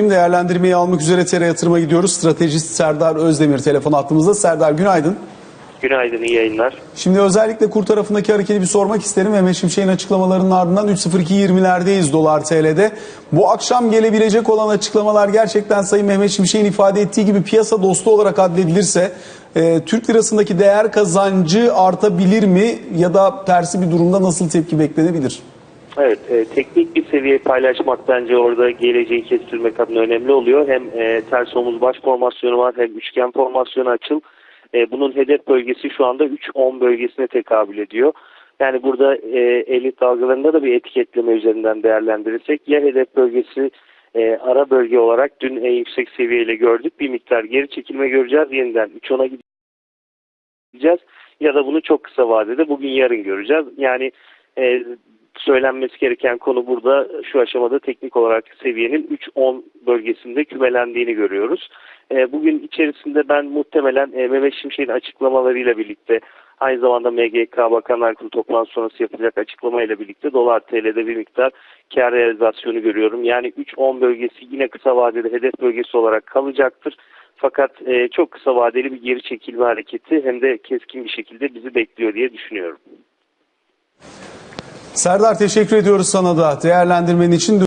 Şimdi değerlendirmeyi almak üzere TR Yatırım'a gidiyoruz. Stratejist Serdar Özdemir telefon attığımızda. Serdar günaydın. Günaydın, iyi yayınlar. Şimdi özellikle kur tarafındaki hareketi bir sormak isterim. Mehmet Şimşek'in açıklamalarının ardından 3.02.20'lerdeyiz dolar TL'de. Bu akşam gelebilecek olan açıklamalar gerçekten Sayın Mehmet Şimşek'in ifade ettiği gibi piyasa dostu olarak addedilirse e, Türk lirasındaki değer kazancı artabilir mi ya da tersi bir durumda nasıl tepki beklenebilir? Evet, e, teknik bir seviye paylaşmak bence orada geleceği kestirmek adına önemli oluyor. Hem e, ters omuz baş formasyonu var hem üçgen formasyonu açıl. E, bunun hedef bölgesi şu anda 3-10 bölgesine tekabül ediyor. Yani burada e, elit dalgalarında da bir etiketleme üzerinden değerlendirirsek ya hedef bölgesi e, ara bölge olarak dün en yüksek seviyeyle gördük. Bir miktar geri çekilme göreceğiz. Yeniden 3-10'a gideceğiz. Ya da bunu çok kısa vadede bugün yarın göreceğiz. Yani e, söylenmesi gereken konu burada şu aşamada teknik olarak seviyenin 3-10 bölgesinde kümelendiğini görüyoruz. E, bugün içerisinde ben muhtemelen e, Mehmet Şimşek'in açıklamalarıyla birlikte aynı zamanda MGK Bakanlar Kurulu toplantı sonrası yapacak açıklamayla birlikte dolar TL'de bir miktar kar realizasyonu görüyorum. Yani 3-10 bölgesi yine kısa vadede hedef bölgesi olarak kalacaktır. Fakat e, çok kısa vadeli bir geri çekilme hareketi hem de keskin bir şekilde bizi bekliyor diye düşünüyorum. Serdar teşekkür ediyoruz sana da değerlendirmen için.